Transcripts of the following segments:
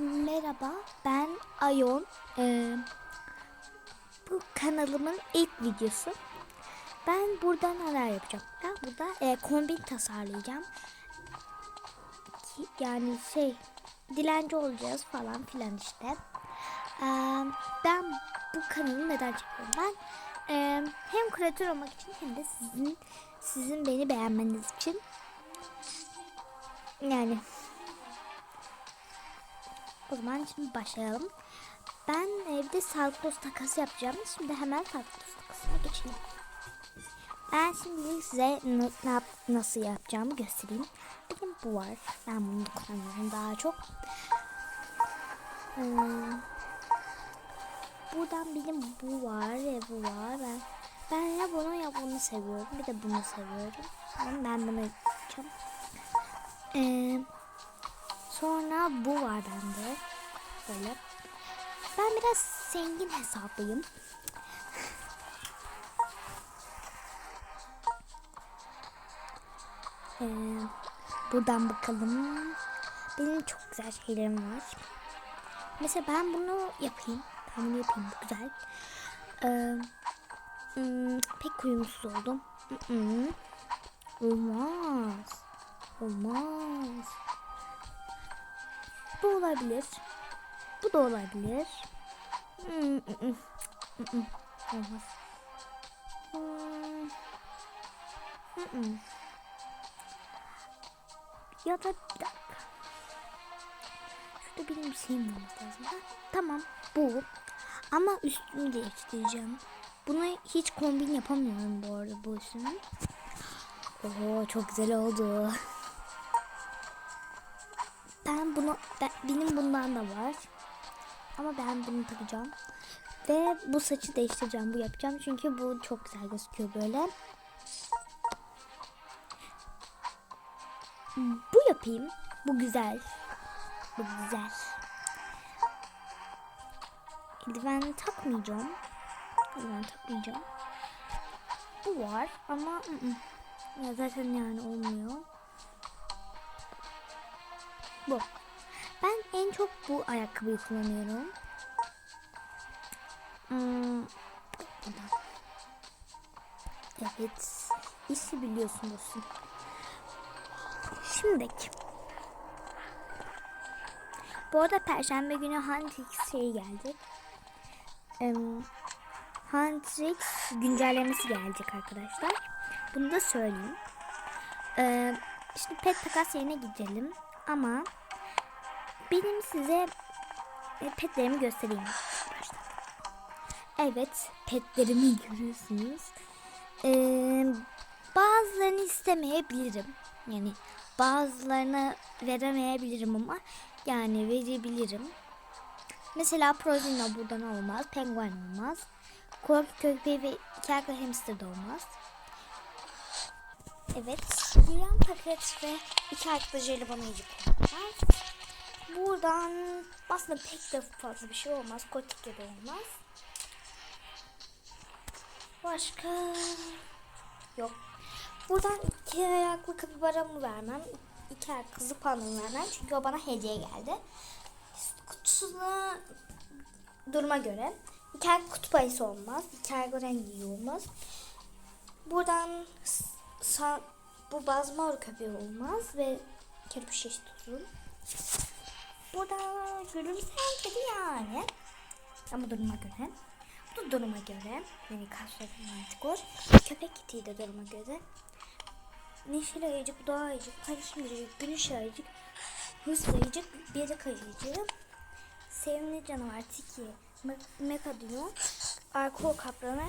Merhaba, ben Ayon. Ee, bu kanalımın ilk videosu. Ben burada neler yapacağım? Ben burada e, kombin tasarlayacağım. Yani şey, dilenci olacağız falan filan işte. Ee, ben bu kanalı neden çekiyorum? Ben e, hem kreatör olmak için hem de sizin sizin beni beğenmeniz için. Yani o zaman şimdi başlayalım. Ben evde sağlık dost takası yapacağım. Şimdi hemen sağlık dost takasına geçelim. Ben şimdi size na- nasıl yapacağımı göstereyim. Benim bu var. Ben bunu kullanıyorum daha çok. Ee, buradan benim bu var ve bu var. Ben, ben ya bunu ya bunu seviyorum. Bir de bunu seviyorum. Ben bunu yapacağım. Ee, Sonra bu var bende. Böyle. Ben biraz zengin hesaplıyım. Ee, buradan bakalım. Benim çok güzel şeylerim var. Mesela ben bunu yapayım. Ben bunu yapayım. Bu güzel. Ee, hmm, pek uyumsuz oldum. Mm-mm. Olmaz. Olmaz. Bu olabilir. Bu da olabilir. Hmm. Olmaz. Hmm. Mm, mm. Ya da bir dakika. Şurada benim bir şeyim olması lazım. Ha, tamam bu. Ama üstümü değiştireceğim. Buna hiç kombin yapamıyorum bu arada bu üstümün. Oo çok güzel oldu. Ben bunu ben, benim bundan da var. Ama ben bunu takacağım. Ve bu saçı değiştireceğim. Bu yapacağım. Çünkü bu çok güzel gözüküyor böyle. Bu yapayım. Bu güzel. Bu güzel. Eldiven takmayacağım. Eldiven takmayacağım. Bu var ama ı -ı. ya zaten yani olmuyor. Bu. Ben en çok bu ayakkabıyı kullanıyorum. Hmm. Evet. İşi biliyorsun dostum. Şimdiki. Bu arada Perşembe günü Huntrix şey gelecek. Um, Huntrix güncellemesi gelecek arkadaşlar. Bunu da söyleyeyim. Ee, şimdi pet takas yerine gidelim. Ama benim size e, petlerimi göstereyim. Evet petlerimi görüyorsunuz. Ee, bazılarını istemeyebilirim. Yani bazılarını veremeyebilirim ama yani verebilirim. Mesela Prozino buradan olmaz. Penguen olmaz. Korku köpeği ve ayaklı hamster de olmaz. Evet. Büyüyen paket ve iki ayaklı jelibon ayıcık var. Buradan aslında pek de fazla bir şey olmaz. Kotik de olmaz. Başka yok. Buradan iki ayaklı kapibaramı vermem. İki ayaklı zıpanımı vermem. Çünkü o bana hediye geldi. Kutusuna duruma göre. İki ayaklı kutup ayısı olmaz. İki ayaklı rengi olmaz. Buradan bu bazmor köpeği olmaz ve kerpiç çeşit uzun. Burada gülümseyen kedi yani. Ama duruma göre. Bu da duruma göre. Beni karşılaştırma artık o. Köpek kediyi de duruma göre. Neşeli ayıcık, doğa ayıcık, paylaşım ayıcık, güneş ayıcık, hırslı ayıcık, birlik ayıcık, sevimli canavar, tiki, me- mekadino, arko kaplanı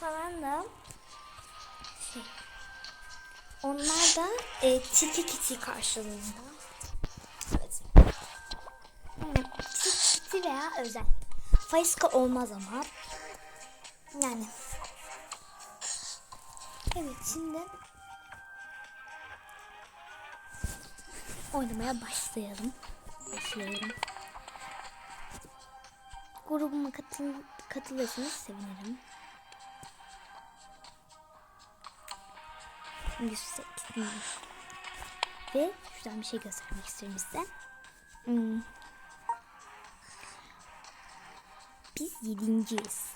falan da şey. Onlar da e, tiki karşılığında. Tiki veya özel. Faiska olmaz ama. Yani. Evet şimdi oynamaya başlayalım. Başlayalım. Grubuma katıl katılırsanız sevinirim. 108. Hmm. Ve şuradan bir şey göstermek istiyorum size. Hmm. Biz yedinciyiz.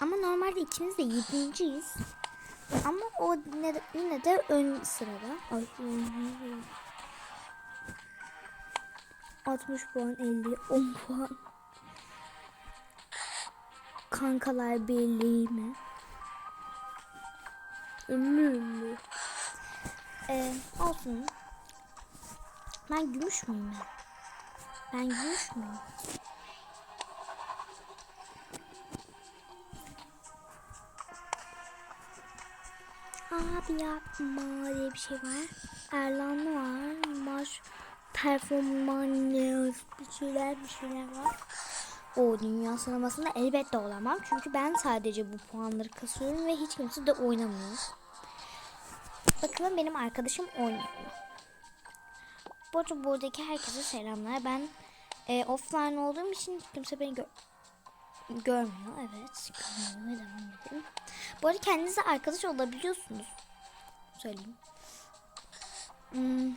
Ama normalde ikimiz de yedinciyiz. Ama o yine de, yine de ön sırada. Ay, 60 puan 50 10 puan. Kankalar birliği mi? Ünlü ünlü. Ee, olsun. Ben gümüş müyüm ben? Ben gümüş müyüm? Abi yapma diye bir şey var. Erlanlı var. Maç performans bir şeyler bir şeyler var. O dünya sıralamasında elbette olamam. Çünkü ben sadece bu puanları kasıyorum ve hiç kimse de oynamıyor. Bakalım benim arkadaşım oynuyor. Bu arada buradaki herkese selamlar. Ben e, offline olduğum için kimse beni gö görmüyor. Evet. Görmüyor. Devam edelim. Bu arada kendinize arkadaş olabiliyorsunuz. Söyleyeyim. Hmm.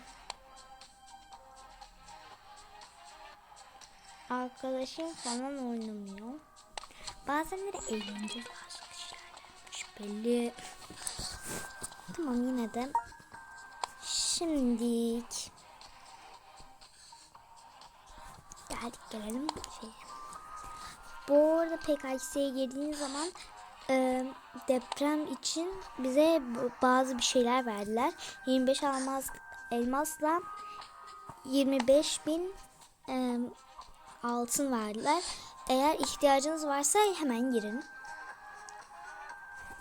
Arkadaşım falan oynamıyor. Bazenleri eğlenceli başka şeylermiş belli. Tamam yine de. Şimdilik. Geldik gelelim şey. Bu arada PKX'ye girdiğiniz zaman e, deprem için bize bazı bir şeyler verdiler. 25 elmas elmasla 25 bin e, altın verdiler. Eğer ihtiyacınız varsa hemen girin.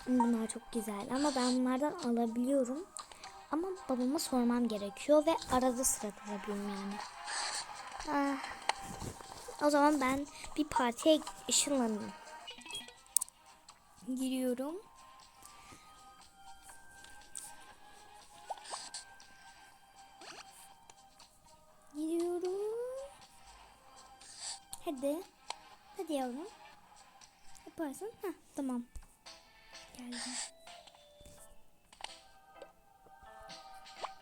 Bunlar çok güzel ama ben bunlardan alabiliyorum. Ama babama sormam gerekiyor ve arada sırada alabiliyorum yani. Ah. O zaman ben bir partiye ışınlanayım. Giriyorum. Giriyorum. Hadi. Hadi yavrum. Yaparsın. Heh, tamam. Geldim.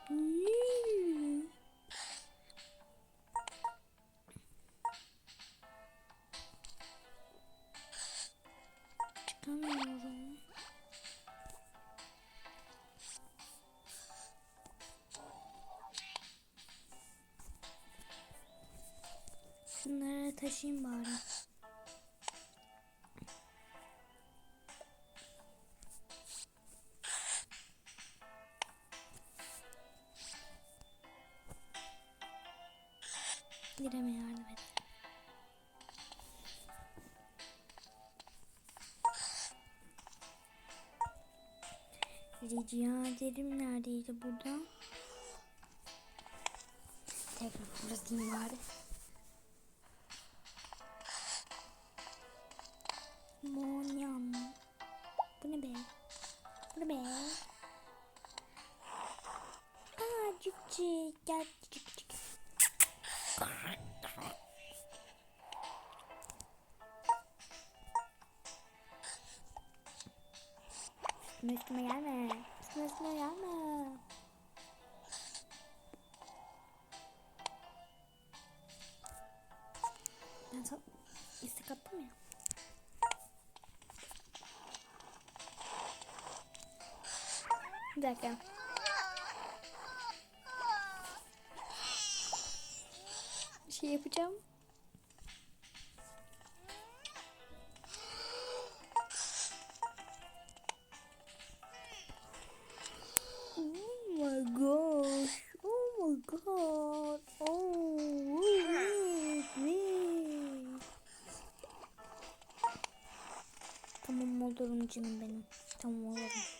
Hmm. Taşıyayım bari. Gireme yardım et. Rica ederim neredeydi burada? Tekrar burası bari. Cik gel cik cik. Üstüme üstüme gelme. Üstüme üstüme gelme. Ben sana istek attım ya. Bir dakika. Şey yapacağım. Oh my gosh. Oh my god. Oh, wait, wait. Tamam olurum canım benim. Tamam olurum.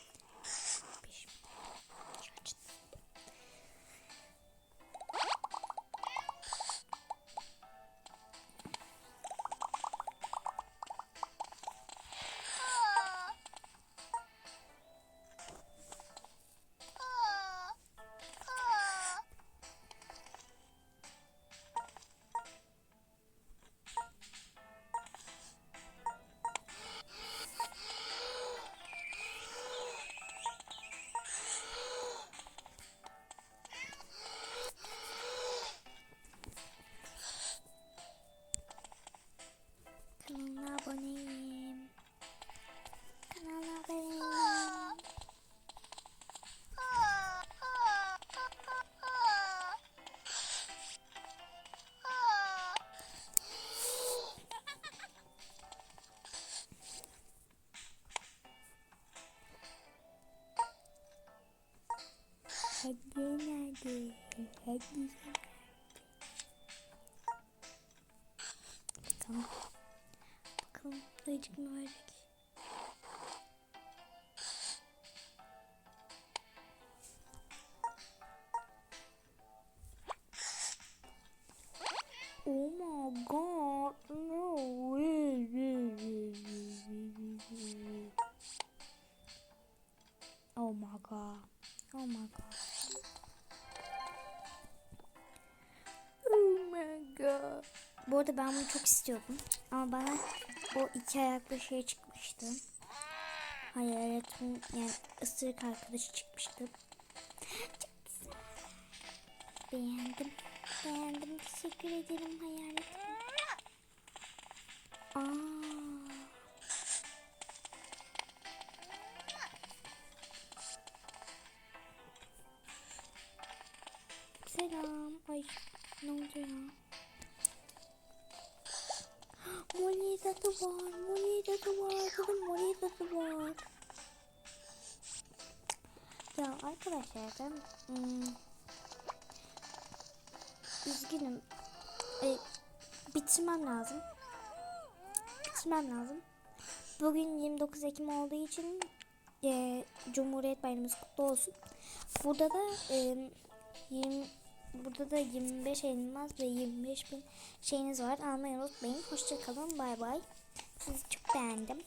Hadi nerede? Hadi Bakalım. Bakalım dayıcık mı verecek? Oh my god, Bu arada ben bunu çok istiyordum. Ama bana o iki ayaklı şey çıkmıştı. Hayaletin yani ısırık arkadaşı çıkmıştı. Çok güzel. Beğendim. Beğendim. Teşekkür ederim hayaletim. Aa. Selam. Ay ne oldu ya? Molly tadı var. Molly tadı var. Dedim Molly tadı var. Ya arkadaşlar ben hmm, üzgünüm. E, bitirmem lazım. Bitirmem lazım. Bugün 29 Ekim olduğu için e, Cumhuriyet Bayramımız kutlu olsun. Burada da e, 20, burada da 25 elmas ve 25 bin şeyiniz var. Almayı unutmayın. Hoşçakalın. Bay bay. Çok beğendim.